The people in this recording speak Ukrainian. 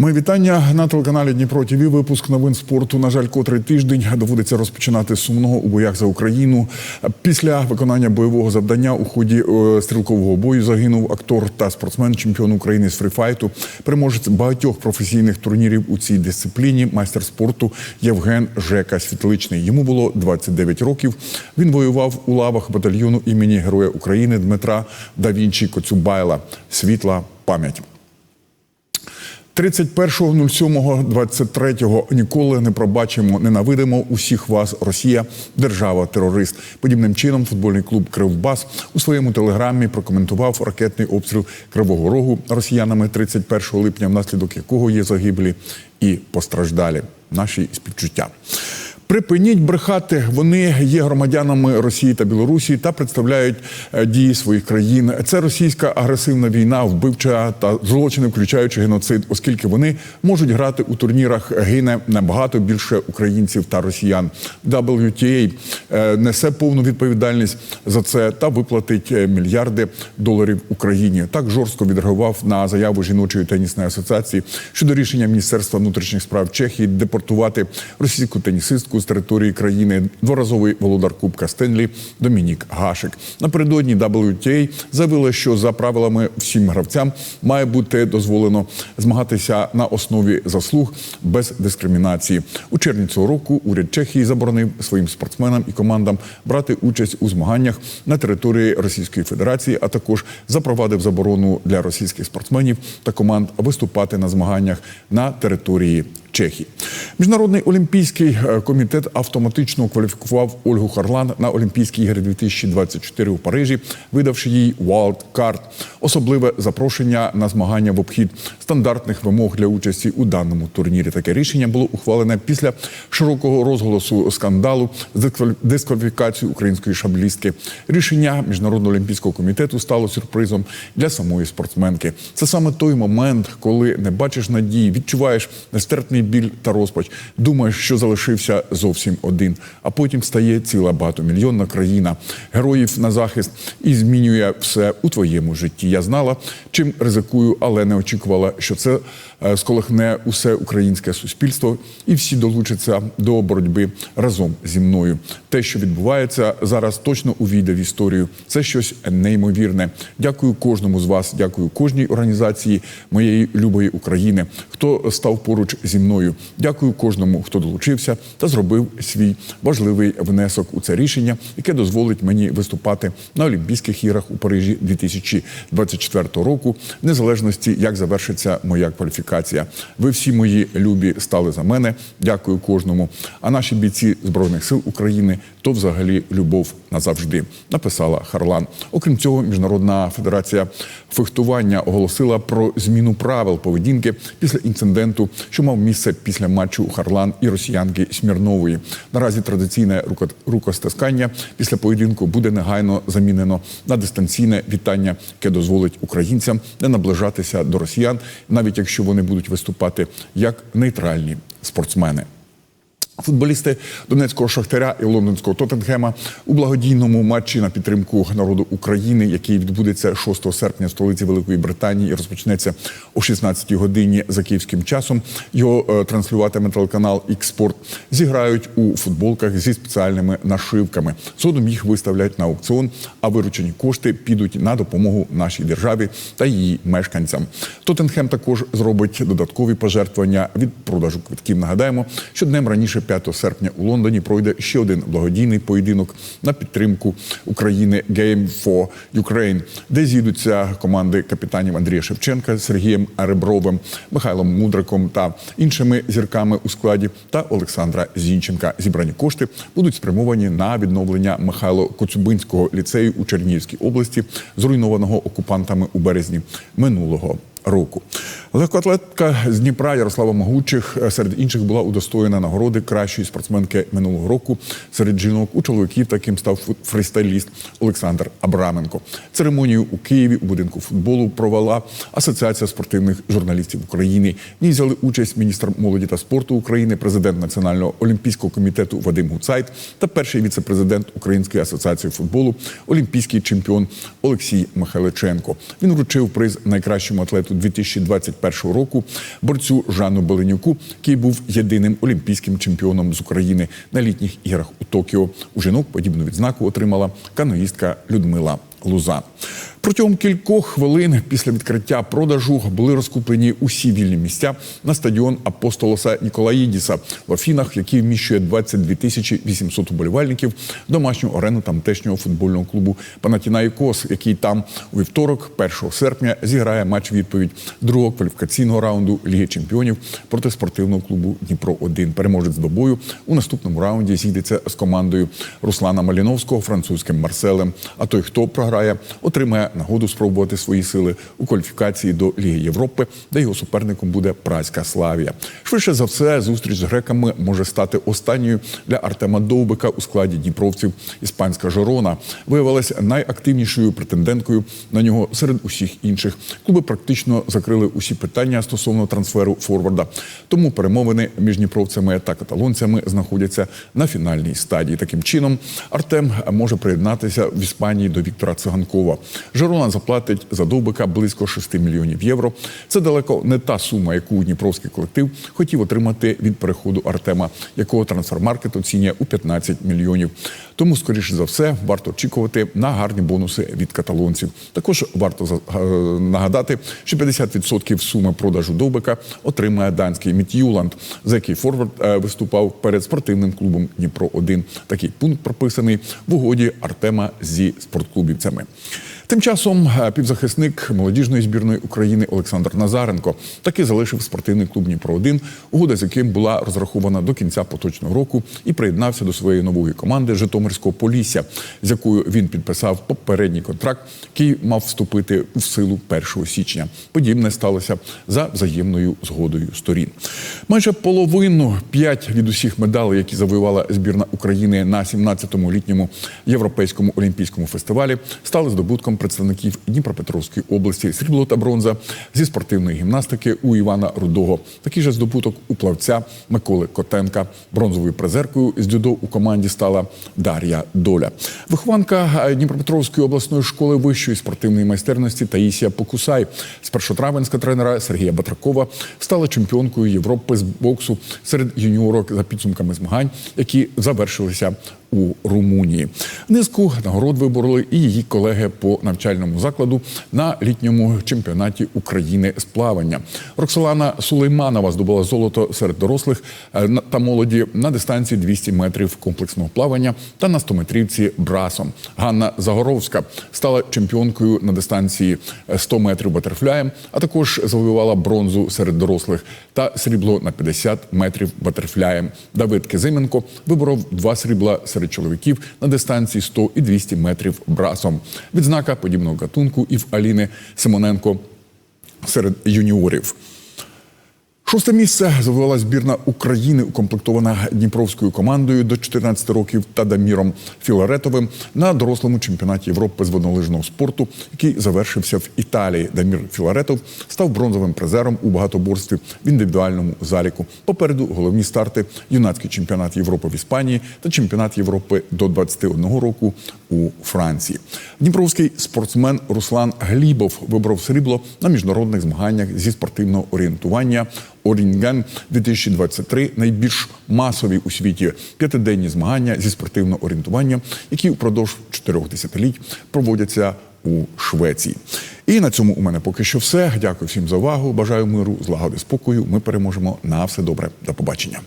Мої вітання на телеканалі Дніпро ТВ. Випуск новин спорту. На жаль, котрий тиждень доводиться розпочинати сумного у боях за Україну. Після виконання бойового завдання у ході е, стрілкового бою загинув актор та спортсмен, чемпіон України з фріфайту, переможець багатьох професійних турнірів у цій дисципліні, майстер спорту Євген Жека Світличний. Йому було 29 років. Він воював у лавах батальйону імені Героя України Дмитра Давінчі Коцюбайла. Світла пам'ять. 31.07.23 ніколи не пробачимо, ненавидимо усіх вас. Росія, держава, терорист. Подібним чином футбольний клуб Кривбас у своєму телеграмі прокоментував ракетний обстріл Кривого Рогу росіянами 31 липня, внаслідок якого є загиблі і постраждалі. Наші співчуття. Припиніть брехати. Вони є громадянами Росії та Білорусі та представляють е, дії своїх країн. Це російська агресивна війна, вбивча та злочини, включаючи геноцид, оскільки вони можуть грати у турнірах. Гине набагато більше українців та росіян. WTA е, несе повну відповідальність за це та виплатить е, мільярди доларів Україні. Так жорстко відреагував на заяву жіночої тенісної асоціації щодо рішення Міністерства внутрішніх справ Чехії депортувати російську тенісистку з території країни дворазовий володар Кубка Стенлі Домінік Гашик. Напередодні WTA заявила, що за правилами всім гравцям має бути дозволено змагатися на основі заслуг без дискримінації. У червні цього року уряд Чехії заборонив своїм спортсменам і командам брати участь у змаганнях на території Російської Федерації, а також запровадив заборону для російських спортсменів та команд виступати на змаганнях на території Чехії. Міжнародний олімпійський е, комітет автоматично кваліфікував Ольгу Харлан на Олімпійські ігри 2024 у Парижі, видавши їй Wild Card – особливе запрошення на змагання в обхід стандартних вимог для участі у даному турнірі. Таке рішення було ухвалене після широкого розголосу скандалу з дисквалі- дискваліфікацією української шаблістки. Рішення міжнародного олімпійського комітету стало сюрпризом для самої спортсменки. Це саме той момент, коли не бачиш надії, відчуваєш нестерпний біль та розпач, думаєш, що залишився зовсім один. А потім стає ціла багатомільйонна країна героїв на захист і змінює все у твоєму житті. Я знала, чим ризикую, але не очікувала, що це е, сколихне усе українське суспільство, і всі долучаться до боротьби разом зі мною. Те, що відбувається зараз, точно увійде в історію. Це щось неймовірне. Дякую кожному з вас. Дякую кожній організації моєї любої України, хто став поруч зі мною. Дякую кожному, хто долучився та зробив свій важливий внесок у це рішення, яке дозволить мені виступати на Олімпійських іграх у Парижі 2024 року, в незалежності як завершиться моя кваліфікація. Ви всі мої любі стали за мене. Дякую кожному. А наші бійці збройних сил України то взагалі любов назавжди. Написала Харлан. Окрім цього, міжнародна федерація фехтування оголосила про зміну правил поведінки після інциденту, що мав місце після матчу Харлан і росіянки Смірнової. Наразі традиційне руко- рукостискання після поєдинку буде негайно замінено на дистанційне вітання, яке дозволить українцям не наближатися до росіян, навіть якщо вони будуть виступати як нейтральні спортсмени. Футболісти Донецького Шахтаря і Лондонського Тоттенхема у благодійному матчі на підтримку народу України, який відбудеться 6 серпня в столиці Великої Британії і розпочнеться о 16 годині за київським часом. Його е, транслюватиме телеканал «Ікспорт». Зіграють у футболках зі спеціальними нашивками. Згодом їх виставлять на аукціон, а виручені кошти підуть на допомогу нашій державі та її мешканцям. Тоттенхем також зробить додаткові пожертвування від продажу квитків. Нагадаємо, що днем раніше 5 серпня у Лондоні пройде ще один благодійний поєдинок на підтримку України Game for Ukraine, де з'їдуться команди капітанів Андрія Шевченка, Сергієм Ребровим, Михайлом Мудриком та іншими зірками у складі та Олександра Зінченка. Зібрані кошти будуть спрямовані на відновлення Михайло Коцюбинського ліцею у Чернігівській області, зруйнованого окупантами у березні минулого року. Легкоатлетка з Дніпра Ярослава Могучих е, серед інших була удостоєна нагороди кращої спортсменки минулого року серед жінок у чоловіків. Таким став фристайліст Олександр Абраменко. Церемонію у Києві у будинку футболу провела Асоціація спортивних журналістів України. В ній взяли участь міністр молоді та спорту України, президент Національного олімпійського комітету Вадим Гуцайт та перший віце-президент Української асоціації футболу, олімпійський чемпіон Олексій Михайличенко. Він вручив приз найкращому атлету 2025 21 року борцю Жану Беленюку, який був єдиним олімпійським чемпіоном з України на літніх іграх у Токіо. У жінок подібну відзнаку отримала каноїстка Людмила Луза. Протягом кількох хвилин після відкриття продажу були розкуплені усі вільні місця на стадіон Апостолоса Ніколаїдіса в Афінах, який вміщує 22 тисячі 800 вболівальників, домашню арену тамтешнього футбольного клубу Панатінаїкос, який там у вівторок, 1 серпня, зіграє матч відповідь другого кваліфікаційного раунду Ліги Чемпіонів проти спортивного клубу Дніпро 1 Переможець до бою у наступному раунді зійдеться з командою Руслана Маліновського, французьким Марселем. А той, хто програє, отримає нагоду спробувати свої сили у кваліфікації до Ліги Європи, де його суперником буде Празька Славія. Швидше за все, зустріч з греками може стати останньою для Артема Довбика у складі дніпровців. Іспанська Жорона виявилася найактивнішою претенденткою на нього серед усіх інших. Клуби практично закрили усі питання стосовно трансферу форварда. Тому перемовини між дніпровцями та каталонцями знаходяться на фінальній стадії. Таким чином, Артем може приєднатися в Іспанії до Віктора Циганкова. Жирона заплатить за Довбика близько 6 мільйонів євро. Це далеко не та сума, яку дніпровський колектив хотів отримати від переходу Артема, якого трансфермаркет оцінює у 15 мільйонів. Тому, скоріше за все, варто очікувати на гарні бонуси від каталонців. Також варто е, нагадати, що 50% суми продажу Довбика отримає данський Міт'юланд, за який Форвард е, виступав перед спортивним клубом Дніпро 1 Такий пункт прописаний в угоді Артема зі спортклубівцями. Тим часом е, півзахисник молодіжної збірної України Олександр Назаренко таки залишив спортивний клуб Дніпро 1 угода з яким була розрахована до кінця поточного року і приєднався до своєї нової команди Житомирського Полісся, з якою він підписав попередній контракт, який мав вступити в силу 1 січня. Подібне сталося за взаємною згодою сторін. Майже половину п'ять від усіх медалей, які завоювала збірна України на 17-му літньому європейському олімпійському фестивалі, стали здобутком представників Дніпропетровської області срібло та бронза зі спортивної гімнастики у Івана Рудого. Такий же здобуток у плавця Миколи Котенка. Бронзовою призеркою з дзюдо у команді стала Дар'я Доля. Вихованка Дніпропетровської обласної школи вищої спортивної майстерності Таїсія Покусай з першотравенська тренера Сергія Батракова стала чемпіонкою Європи з боксу серед юніорок за підсумками змагань, які завершилися у Румунії. Низку нагород вибороли і її колеги по навчальному закладу на літньому чемпіонаті України з плавання. Роксолана Сулейманова здобула золото серед дорослих е, та молоді на дистанції 200 метрів комплексного плавання та на 100-метрівці брасом. Ганна Загоровська стала чемпіонкою на дистанції е, 100 метрів батерфляєм, а також завоювала бронзу серед дорослих та срібло на 50 метрів батерфляєм. Давид Кизименко виборов два срібла серед чоловіків на дистанції 100 і 200 метрів брасом. Відзнака подібного гатунку і в Аліни Симоненко серед юніорів. Шосте місце завоювала збірна України, укомплектована дніпровською командою до 14 років та Даміром Філаретовим на дорослому чемпіонаті Європи з воднолижного спорту, який завершився в Італії. Дамір Філаретов став бронзовим призером у багатоборстві в індивідуальному заліку. Попереду головні старти юнацький чемпіонат Європи в Іспанії та чемпіонат Європи до 21 року у Франції. Дніпровський спортсмен Руслан Глібов вибрав срібло на міжнародних змаганнях зі спортивного орієнтування. Орінген 2023 найбільш масові у світі п'ятиденні змагання зі спортивного орієнтування, які впродовж чотирьох десятиліть проводяться у Швеції. І на цьому у мене поки що все. Дякую всім за увагу. Бажаю миру, злагоди, спокою. Ми переможемо на все добре. До побачення.